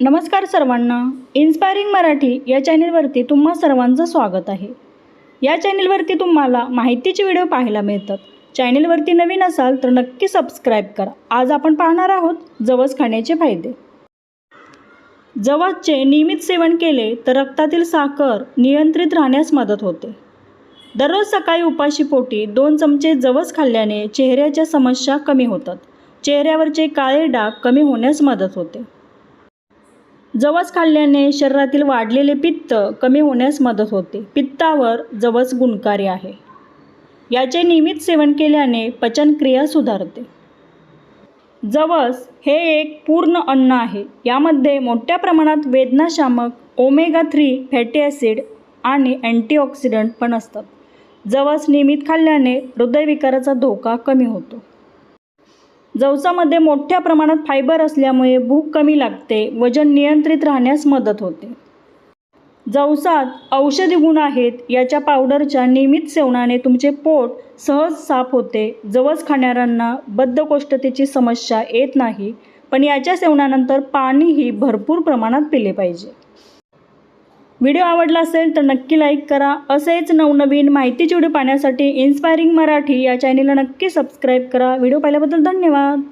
नमस्कार सर्वांना. इन्स्पायरिंग मराठी या चॅनेलवरती तुम्हा सर्वांचं स्वागत आहे. या चॅनेलवरती तुम्हाला माहितीचे व्हिडिओ पाहायला मिळतात. चॅनेलवरती नवीन असाल तर नक्की सबस्क्राईब करा. आज आपण पाहणार आहोत जवस खाण्याचे फायदे. जवसचे नियमित सेवन केले तर रक्तातील साखर नियंत्रित राहण्यास मदत होते. दररोज सकाळी उपाशी पोटी दोन चमचे जवस खाल्ल्याने चेहऱ्याच्या समस्या कमी होतात. चेहऱ्यावरचे काळे डाग कमी होण्यास मदत होते. जवस खाल्ल्याने शरीरातील वाढलेले पित्त कमी होण्यास मदत होते. पित्तावर जवस गुणकारी आहे. याचे नियमित सेवन केल्याने पचनक्रिया सुधारते. जवस हे एक पूर्ण अन्न आहे. यामध्ये मोठ्या प्रमाणात वेदनाशामक ओमेगा थ्री फॅटी ॲसिड आणि अँटीऑक्सिडंट पण असतात. जवस नियमित खाल्ल्याने हृदयविकाराचा धोका कमी होतो. जवसामध्ये मोठ्या प्रमाणात फायबर असल्यामुळे भूक कमी लागते वजन नियंत्रित राहण्यास मदत होते. जवसात औषधी गुण आहेत याच्या पावडरच्या नियमित सेवनाने तुमचे पोट सहज साफ होते. जवस खाणाऱ्यांना बद्धकोष्ठतेची समस्या येत नाही पण याच्या सेवनानंतर पाणीही भरपूर प्रमाणात पिले पाहिजे. व्हिडिओ आवडला असेल तर नक्की लाईक करा. असेच नवनवीन माहिती व्हिडिओ पाहण्यासाठी इन्स्पायरिंग मराठी या चॅनेलला नक्की सबस्क्राईब करा. व्हिडिओ पाहिल्याबद्दल धन्यवाद.